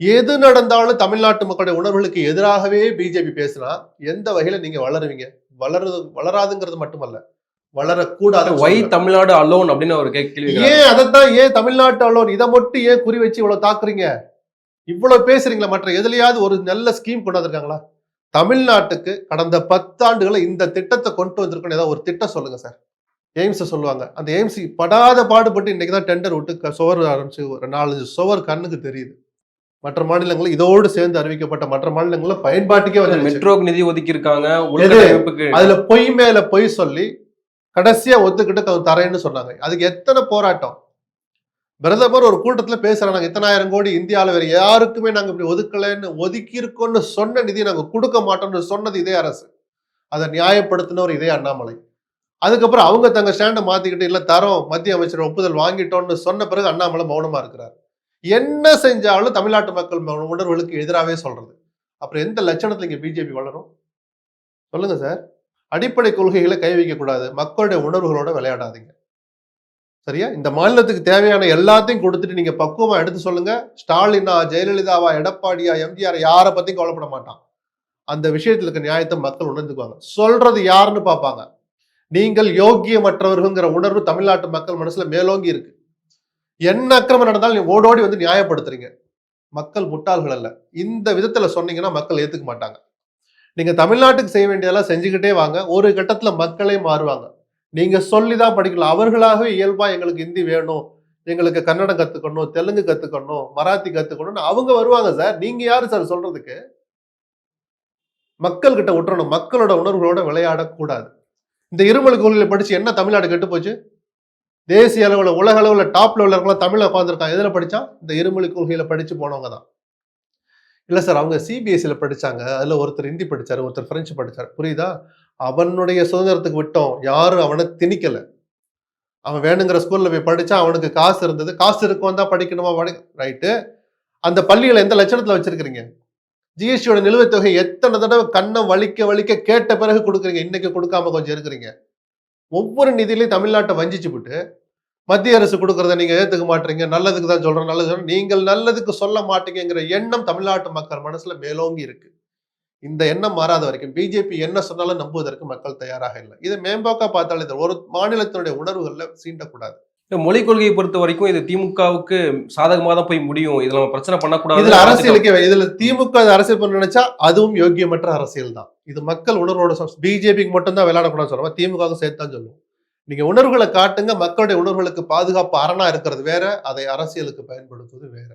எது நடந்தாலும் தமிழ்நாட்டு மக்களுடைய உணர்வுகளுக்கு எதிராகவே பிஜேபி பேசினா எந்த வகையில நீங்க வளருவீங்க? வளருது வளராதுங்கிறது மட்டுமல்ல. வளரக்கூடாது ஒய் தமிழ்நாடு அலோன் அப்படின்னு ஒரு கேள்வி. ஏன் அதைத்தான் ஏன் தமிழ்நாட்டு அலோன் இதை மட்டும் ஏன் குறி வச்சு இவ்வளவு தாக்குறீங்க? இவ்வளவு பேசுறீங்களா? மற்ற எதுலயாவது ஒரு நல்ல ஸ்கீம் கொண்டு வந்திருக்காங்களா? தமிழ்நாட்டுக்கு கடந்த பத்தாண்டுகளை இந்த திட்டத்தை கொண்டு வந்திருக்கணும். ஏதாவது ஒரு திட்டம் சொல்லுங்க சார். எய்ம்ஸ் சொல்லுவாங்க. அந்த எய்ம்ஸ் படாத பாடுபட்டு இன்னைக்கு தான் டெண்டர் விட்டு சுவர் ஆரம்பிச்சு ஒரு நாலஞ்சு சுவர் கண்ணுக்கு தெரியுது. மற்ற மாநிலங்கள் இதோடு சேர்ந்து அறிவிக்கப்பட்ட மற்ற மாநிலங்கள்ல பயன்பாட்டுக்கே வந்து மெட்ரோக்கு நிதி ஒதுக்கி இருக்காங்க அதுல பொய் மேல பொய் சொல்லி கடைசியா ஒத்துக்கிட்டு தரேன்னு சொன்னாங்க. அதுக்கு எத்தனை போராட்டம்? பிரதமர் ஒரு கூட்டத்துல பேசுறாங்க நாங்க இத்தனாயிரம் கோடி இந்தியாவில வேற யாருக்குமே நாங்க இப்படி ஒதுக்கலைன்னு ஒதுக்கி இருக்கோம்னு சொன்ன நிதி நாங்க கொடுக்க மாட்டோம்னு சொன்னது இதே அரசு. அதை நியாயப்படுத்தினவர் இதே அண்ணாமலை. அதுக்கப்புறம் அவங்க தங்க ஸ்டாண்டை மாத்திக்கிட்டு இல்ல தரோம் மத்திய அமைச்சர் ஒப்புதல் வாங்கிட்டோம்னு சொன்ன பிறகு அண்ணாமலை மௌனமா இருக்கிறார். என்ன செஞ்சாலும் தமிழ்நாட்டு மக்கள் உணர்வுகளுக்கு எதிராகவே சொல்றது. அப்புறம் எந்த லட்சணத்துல இங்க பிஜேபி வளரும்? சொல்லுங்க சார் அடிப்படை கொள்கைகளை கை வைக்க கூடாது மக்களுடைய உணர்வுகளோட விளையாடாதீங்க. சரியா? இந்த மாநிலத்துக்கு தேவையான எல்லாத்தையும் கொடுத்துட்டு நீங்க பக்குவமா எடுத்து சொல்லுங்க. ஸ்டாலினா ஜெயலலிதாவா எடப்பாடியா எம்ஜிஆர் யாரை பத்தியும் கவலைப்பட மாட்டான். அந்த விஷயத்துல இருக்க நியாயத்தை மக்கள் உணர்ந்துக்குவாங்க. சொல்றது யாருன்னு பார்ப்பாங்க. நீங்கள் யோக்கியமற்றவர்கள்ங்கிற உணர்வு தமிழ்நாட்டு மக்கள் மனசுல மேலோங்கி இருக்கு. என்ன அக்கிரமம் நடந்தாலும் நீ ஓடோடி வந்து நியாயப்படுத்துறீங்க. மக்கள் முட்டாள்கள் அல்ல. இந்த விதத்துல சொன்னீங்கன்னா மக்கள் ஏத்துக்க மாட்டாங்க. நீங்க தமிழ்நாட்டுக்கு செய்ய வேண்டியதெல்லாம் செஞ்சுக்கிட்டே வாங்க. ஒரு கட்டத்துல மக்களே மாறுவாங்க. நீங்க சொல்லிதான் படிக்கலாம் அவர்களாகவே இயல்பா எங்களுக்கு ஹிந்தி வேணும். எங்களுக்கு கன்னடம் கத்துக்கணும் தெலுங்கு கத்துக்கணும் மராத்தி கத்துக்கணும்னு அவங்க வருவாங்க சார். நீங்க யாரு சார் சொல்றதுக்கு? மக்கள் கிட்ட விட்டுறணும் மக்களோட உணர்வுகளோட விளையாடக்கூடாது. இந்த இருமொழி கொள்கையில படிச்சு என்ன தமிழ்நாடு கெட்டு போச்சு தேசிய அளவில் உலக அளவில் டாப் லெவலில் தமிழில் உட்காந்துருக்காங்க உட்காந்துருக்கான் படித்தா இந்த இருமொழி கொள்கையில் படித்து போனவங்க தான் இல்லை சார் அவங்க சிபிஎஸ்சியில் படிச்சாங்க. அதில் ஒருத்தர் ஹிந்தி படித்தார் ஒருத்தர் ஃப்ரெஞ்சு படித்தார் புரியுதா? அவனுடைய சுதந்திரத்துக்கு விட்டோம். யாரும் அவனை திணிக்கலை. அவன் வேணுங்கிற ஸ்கூலில் போய் படித்தா அவனுக்கு காசு இருந்தது. காசு இருக்கும் தான் படிக்கணுமா? படி ரைட்டு அந்த பள்ளியில் எந்த லட்சணத்தில் வச்சுருக்கிறீங்க? ஜிஎஸ்டியோட நிலுவைத் தொகை எத்தனை தடவை கண்ணை வலிக்க வலிக்க கேட்ட பிறகு கொடுக்குறீங்க. இன்னைக்கு கொடுக்காம கொஞ்சம் இருக்கிறீங்க. ஒவ்வொரு நிதியிலையும் தமிழ்நாட்டை வஞ்சிச்சு விட்டு மத்திய அரசு கொடுக்கறத நீங்க ஏத்துக்க மாட்டீங்க நல்லதுக்கு தான் சொல்றேன் நல்லது சொல்றேன். நீங்கள் நல்லதுக்கு சொல்ல மாட்டீங்கிற எண்ணம் தமிழ்நாட்டு மக்கள் மனசுல மேலோங்கி இருக்கு. இந்த எண்ணம் மாறாத வரைக்கும் பிஜேபி என்ன சொன்னாலும் நம்புவதற்கு மக்கள் தயாராக இல்லை. இதை மேம்போக்கா பார்த்தாலே தெரியும். ஒரு மாநிலத்தினுடைய உணர்வுகள்ல சீண்டக்கூடாது. மொழிக் கொள்கையை பொறுத்த வரைக்கும் இது திமுகவுக்கு சாதகமா தான் போய் முடியும். இதுல நம்ம பிரச்சனை பண்ணக்கூடாது இதுல அரசியலுக்கு இதுல திமுக அரசியல் பண்ண நினைச்சா அதுவும் யோக்கியமற்ற அரசியல் தான். இது மக்கள் உணர்வோட பிஜேபிக்கு மட்டும் தான் விளையாடக்கூடாது சொல்லுவோம் திமுக சேர்த்து தான் சொல்லுவோம். நீங்க உணர்வுகளை காட்டுங்க. மக்களுடைய உணர்வுகளுக்கு பாதுகாப்பு அரணா இருக்கிறது வேற. அதை அரசியலுக்கு பயன்படுத்துவது வேற.